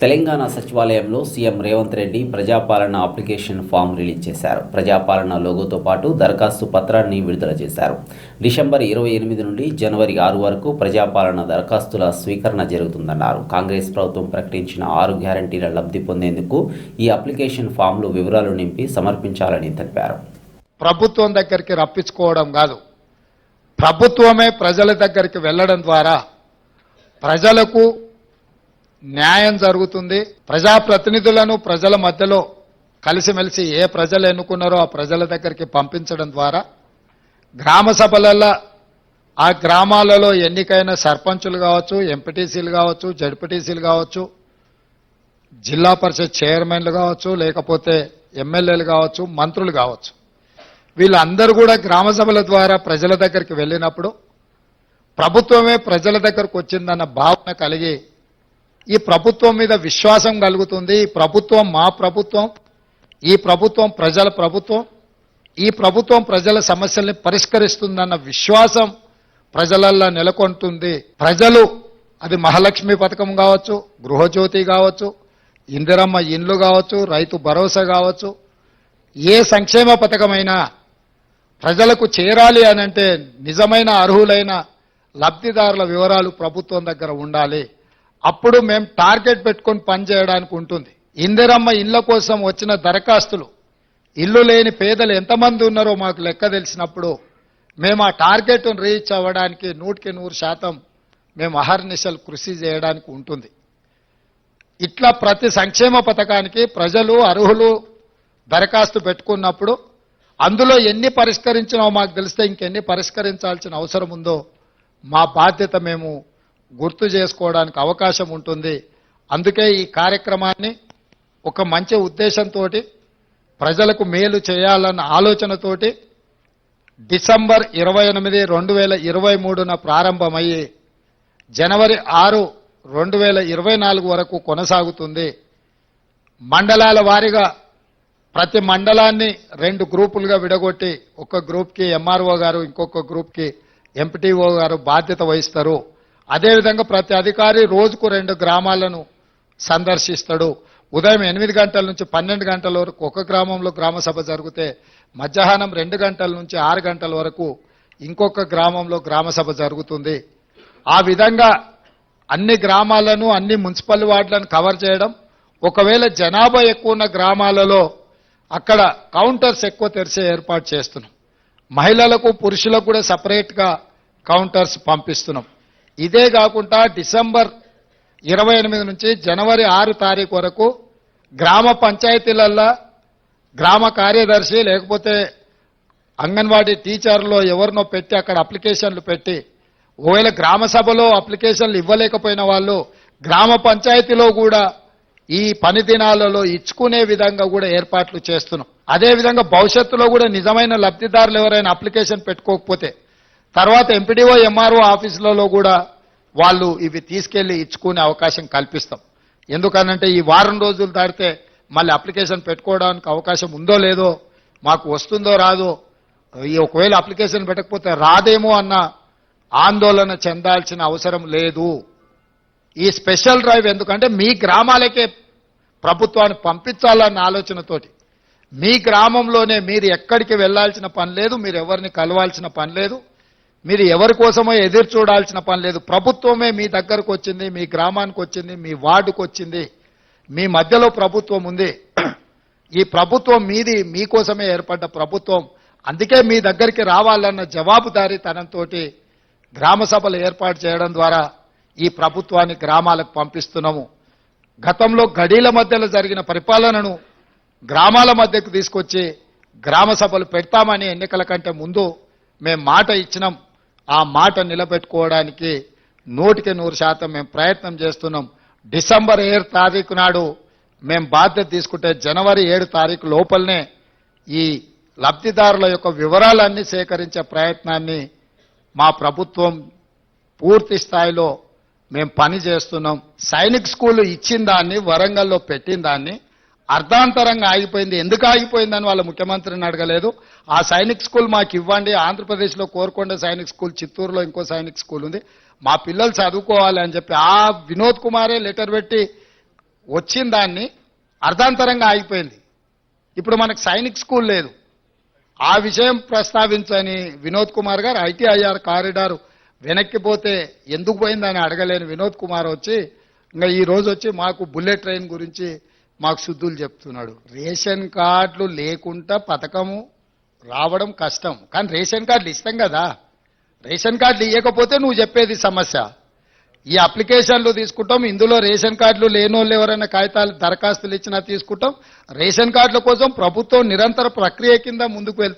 తెలంగాణ సచివాలయంలో CM Revanth Reddy Prajapalana application form release చేశారు. ప్రజాపాలన లోగోతో పాటు దరఖాస్తు పత్రాన్ని విడుదల చేశారు. డిసెంబర్ ఇరవై ఎనిమిది నుండి జనవరి ఆరు వరకు ప్రజాపాలన దరఖాస్తుల స్వీకరణ జరుగుతుందన్నారు. కాంగ్రెస్ ప్రభుత్వం ప్రకటించిన ఆరు గ్యారంటీల లబ్ధి పొందేందుకు ఈ అప్లికేషన్ ఫామ్లో వివరాలు నింపి సమర్పించాలని తెలిపారు. ప్రభుత్వం దగ్గరికి రప్పించుకోవడం కాదు. ప్రభుత్వమే ప్రజల దగ్గరికి వెళ్ళడం ద్వారా ప్రజలకు న్యాయం జరుగుతుంది. ప్రజాప్రతినిధులను ప్రజల మధ్యలో కలిసిమెలిసి ఏ ప్రజలు ఎన్నుకున్నారో ఆ ప్రజల దగ్గరికి పంపించడం ద్వారా గ్రామ సభలలో ఆ గ్రామాలలో ఎన్నికైన సర్పంచులు కావచ్చు ఎంపీటీసీలు కావచ్చు జడ్పీటీసీలు కావచ్చు జిల్లా పరిషత్ చైర్మన్లు కావచ్చు లేకపోతే ఎమ్మెల్యేలు కావచ్చు మంత్రులు కావచ్చు. వీళ్ళందరూ కూడా గ్రామ సభల ద్వారా ప్రజల దగ్గరికి వెళ్ళినప్పుడు ప్రభుత్వమే ప్రజల దగ్గరకు వచ్చిందన్న భావన కలిగి ఈ ప్రభుత్వం మీద విశ్వాసం కలుగుతుంది. ఈ ప్రభుత్వం మా ప్రభుత్వం ఈ ప్రభుత్వం ప్రజల ప్రభుత్వం ఈ ప్రభుత్వం ప్రజల సమస్యల్ని పరిష్కరిస్తుందన్న విశ్వాసం ప్రజలల్లో నెలకొంటుంది. ప్రజలు అది మహాలక్ష్మి పథకం కావచ్చు గృహజ్యోతి కావచ్చు ఇందిరమ్మ ఇండ్లు కావచ్చు రైతు భరోసా కావచ్చు ఏ సంక్షేమ పథకమైనా ప్రజలకు చేరాలి అనంటే నిజమైన అర్హులైన లబ్ధిదారుల వివరాలు ప్రభుత్వం దగ్గర ఉండాలి. అప్పుడు మేము టార్గెట్ పెట్టుకొని పనిచేయడానికి ఉంటుంది. ఇందిరమ్మ ఇళ్ళ కోసం వచ్చిన దరఖాస్తులు ఇల్లు లేని పేదలు ఎంతమంది ఉన్నారో మాకు లెక్క తెలిసినప్పుడు మేము ఆ టార్గెట్ను రీచ్ అవ్వడానికి నూటికి నూరు శాతం మేము అహర్నిశలు కృషి చేయడానికి ఉంటుంది. ఇట్లా ప్రతి సంక్షేమ పథకానికి ప్రజలు అర్హులు దరఖాస్తు పెట్టుకున్నప్పుడు అందులో ఎన్ని పరిష్కరించినో మాకు తెలిస్తే ఇంకెన్ని పరిష్కరించాల్సిన అవసరం ఉందో మా బాధ్యత మేము గుర్తు చేసుకోవడానికి అవకాశం ఉంటుంది. అందుకే ఈ కార్యక్రమాన్ని ఒక మంచి ఉద్దేశంతో ప్రజలకు మేలు చేయాలన్న ఆలోచనతోటి డిసెంబర్ ఇరవై ఎనిమిది రెండు వేల ఇరవై మూడున ప్రారంభమయ్యి జనవరి ఆరు రెండు వేల ఇరవై నాలుగు వరకు కొనసాగుతుంది. మండలాల వారీగా ప్రతి మండలాన్ని రెండు గ్రూపులుగా విడగొట్టి ఒక గ్రూప్కి ఎంఆర్ఓ గారు ఇంకొక గ్రూప్కి ఎంపీటీఓ గారు బాధ్యత వహిస్తారు. అదేవిధంగా ప్రతి అధికారి రోజుకు రెండు గ్రామాలను సందర్శిస్తాడు. ఉదయం ఎనిమిది గంటల నుంచి పన్నెండు గంటల వరకు ఒక గ్రామంలో గ్రామ సభ జరిగితే మధ్యాహ్నం రెండు గంటల నుంచి ఆరు గంటల వరకు ఇంకొక గ్రామంలో గ్రామ సభ జరుగుతుంది. ఆ విధంగా అన్ని గ్రామాలను అన్ని మున్సిపల్ వార్డులను కవర్ చేయడం ఒకవేళ జనాభా ఎక్కువ ఉన్న గ్రామాలలో అక్కడ కౌంటర్స్ ఎక్కువ తెరిచే ఏర్పాటు చేస్తున్నాం. మహిళలకు పురుషులకు కూడా సపరేట్గా కౌంటర్స్ పంపిస్తున్నాం. ఇదే కాకుండా డిసెంబర్ ఇరవై ఎనిమిది నుంచి జనవరి ఆరు తారీఖు వరకు గ్రామ పంచాయతీలల్లో గ్రామ కార్యదర్శి లేకపోతే అంగన్వాడీ టీచర్లో ఎవరినో పెట్టి అక్కడ అప్లికేషన్లు పెట్టి ఒకవేళ గ్రామ సభలో అప్లికేషన్లు ఇవ్వలేకపోయిన వాళ్ళు గ్రామ పంచాయతీలో కూడా ఈ పని దినాలలో ఇచ్చుకునే విధంగా కూడా ఏర్పాట్లు చేస్తున్నాం. అదేవిధంగా భవిష్యత్తులో కూడా నిజమైన లబ్ధిదారులు ఎవరైనా అప్లికేషన్ పెట్టుకోకపోతే తర్వాత ఎంపీడీఓ ఎంఆర్ఓ ఆఫీసులలో కూడా వాళ్ళు ఇవి తీసుకెళ్ళి ఇచ్చుకునే అవకాశం కల్పిస్తాం. ఎందుకనంటే ఈ వారం రోజులు దాటితే మళ్ళీ అప్లికేషన్ పెట్టుకోవడానికి అవకాశం ఉందో లేదో మాకు వస్తుందో రాదో ఈ ఒకవేళ అప్లికేషన్ పెట్టకపోతే రాదేమో అన్న ఆందోళన చెందాల్సిన అవసరం లేదు. ఈ స్పెషల్ డ్రైవ్ ఎందుకంటే మీ గ్రామాలకే ప్రభుత్వాన్ని పంపించాలన్న ఆలోచనతోటి. మీ గ్రామంలోనే మీరు ఎక్కడికి వెళ్ళాల్సిన పని లేదు మీరు ఎవరిని కలవాల్సిన పని లేదు. మీరు ఎవరి కోసమో ఎదురు చూడాల్సిన పని లేదు. ప్రభుత్వమే మీ దగ్గరకు వచ్చింది మీ గ్రామానికి వచ్చింది మీ వార్డుకు వచ్చింది. మీ మధ్యలో ప్రభుత్వం ఉంది. ఈ ప్రభుత్వం మీది మీకోసమే ఏర్పడ్డ ప్రభుత్వం. అందుకే మీ దగ్గరికి రావాలన్న జవాబుదారీతనంతో గ్రామ సభలు ఏర్పాటు చేయడం ద్వారా ఈ ప్రభుత్వాన్ని గ్రామాలకు పంపిస్తున్నాము. గతంలో గడీల మధ్యలో జరిగిన పరిపాలనను గ్రామాల మధ్యకు తీసుకొచ్చి గ్రామ సభలు పెడతామని ఎన్నికల కంటే ముందు మేము మాట ఇచ్చినాం. ఆ మాట నిలబెట్టుకోవడానికి నూటికి నూరు శాతం మేము ప్రయత్నం చేస్తున్నాం. డిసెంబర్ ఏడు తారీఖు నాడు మేము బాధ్యత తీసుకుంటే జనవరి ఏడు తారీఖు లోపలనే ఈ లబ్ధిదారుల యొక్క వివరాలన్నీ సేకరించే ప్రయత్నాన్ని మా ప్రభుత్వం పూర్తి స్థాయిలో మేము పని చేస్తున్నాం సైనిక్ స్కూల్ ఇచ్చిన దాన్ని వరంగల్లో పెట్టిన దాన్ని అర్ధాంతరంగా ఆగిపోయింది. ఎందుకు ఆగిపోయిందని వాళ్ళ ముఖ్యమంత్రిని అడగలేదు. ఆ సైనిక్ స్కూల్ మాకు ఇవ్వండి. ఆంధ్రప్రదేశ్లో కోరుకొండ సైనిక్ స్కూల్ చిత్తూరులో ఇంకో సైనిక్ స్కూల్ ఉంది. మా పిల్లలు చదువుకోవాలి అని చెప్పి ఆ వినోద్ కుమారే లెటర్ పెట్టి వచ్చిన దాన్ని అర్ధాంతరంగా ఆగిపోయింది. ఇప్పుడు మనకు సైనిక్ స్కూల్ లేదు. ఆ విషయం ప్రస్తావించని వినోద్ కుమార్ గారు ఐటీఐఆర్ కారిడార్ వెనక్కిపోతే ఎందుకు పోయిందని అడగలేని వినోద్ కుమార్ వచ్చి ఇంకా ఈ రోజు వచ్చి మాకు బుల్లెట్ ట్రైన్ గురించి మాకు శుద్ధులు చెప్తున్నాడు. రేషన్ కార్డులు లేకుండా పథకము రావడం కష్టం. కానీ రేషన్ కార్డులు ఇస్తాం కదా. రేషన్ కార్డులు ఇవ్వకపోతే నువ్వు చెప్పేది సమస్య. ఈ అప్లికేషన్లు తీసుకుంటాం ఇందులో రేషన్ కార్డులు లేనోళ్ళు ఎవరైనా కాగితాలు దరఖాస్తులు ఇచ్చినా తీసుకుంటాం. రేషన్ కార్డుల కోసం ప్రభుత్వం నిరంతర ప్రక్రియ కింద ముందుకు వెళ్తుంది